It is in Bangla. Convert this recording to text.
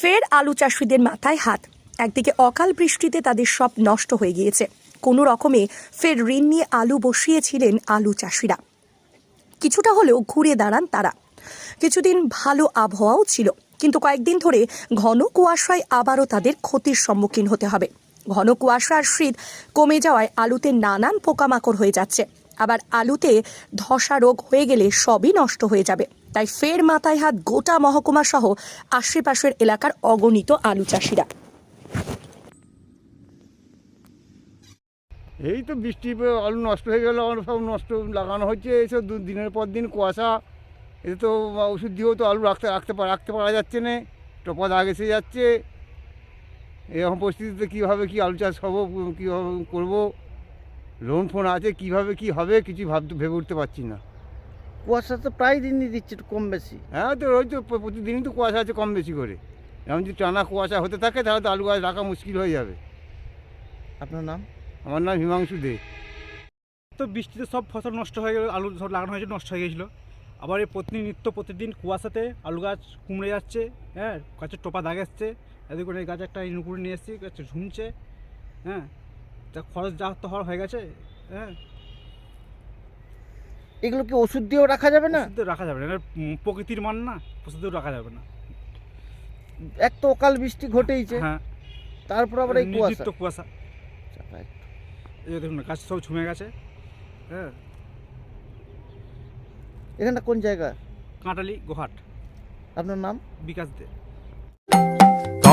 ফের আলু চাষিদের মাথায় হাত। একদিকে অকাল বৃষ্টিতে তাদের সব নষ্ট হয়ে গিয়েছে। কোনো রকমে ফের ঋণ নিয়ে আলু বসিয়েছিলেন আলু চাষিরা। কিছুটা হলেও ঘুরে দাঁড়ান তারা। কিছুদিন ভালো আবহাওয়াও ছিল, কিন্তু কয়েকদিন ধরে ঘন কুয়াশায় আবারও তাদের ক্ষতির সম্মুখীন হতে হবে। ঘন কুয়াশার শীত কমে যাওয়ায় আলুতে নানান পোকামাকড় হয়ে যাচ্ছে। আবার আলুতে ধসা রোগ হয়ে গেলে সবই নষ্ট হয়ে যাবে। তাই ফের মাথায় হাত গোটা মহকুমা সহ আশেপাশের এলাকার অগণিত আলু চাষিরা। এই তো বৃষ্টি, আলু নষ্ট হয়ে গেল আমার সব নষ্ট লাগানো হচ্ছে। এইসব দিনের পর দিন কুয়াশা। এতে তো ওষুধ দিয়েও তো আলু রাখতে রাখতে রাখতে পারা যাচ্ছে না। টপা দাগ এসে যাচ্ছে। এরকম পরিস্থিতিতে কীভাবে কি আলু চাষ হব, কীভাবে করব? লোন ফোন আছে কীভাবে কি হবে কিছু ভাবতে ভেবে উঠতে পারছি না। কুয়াশা তো প্রায় দিনই দিচ্ছে একটু কম বেশি। হ্যাঁ তো ওই তো প্রতিদিনই তো কুয়াশা আছে কম বেশি করে। এমন যদি টানা কুয়াশা হতে থাকে তাহলে তো আলু গাছ রাখা মুশকিল হয়ে যাবে। আপনার নাম? আমার নাম হিমাংশু দে। তো বৃষ্টিতে সব ফসল নষ্ট হয়ে গেল আলু সব লাগানো হয়েছে নষ্ট হয়ে গেছিল আবার এই প্রতিনিত্য প্রতিদিন কুয়াশাতে আলু গাছ কুমড়ে যাচ্ছে হ্যাঁ গাছের টোপা দাগ এসছে। এদিকে করে এই গাছ একটা ইনুকুড়ি নিয়ে এসেছি গাছ ঝুমছে হ্যাঁ। তা খরচ যা তো হওয়ার হয়ে গেছে হ্যাঁ? এগুলো কি ওষুধ দিয়েও রাখা যাবে না? ওষুধ দিয়ে রাখা যাবে না এটা প্রকৃতির মান না ওষুধ দিয়েও রাখা যাবে না। এক তো অকাল বৃষ্টি ঘটেইছে হ্যাঁ। তারপর আবার এই কুয়াশা। নির্দিষ্ট কুয়াশা এই যে দেখুন না, গাছ সব ঝুমে গেছে হ্যাঁ। এখানটা কোন জায়গা? কাঁটালি গোহাট। আপনার নাম? বিকাশ দে।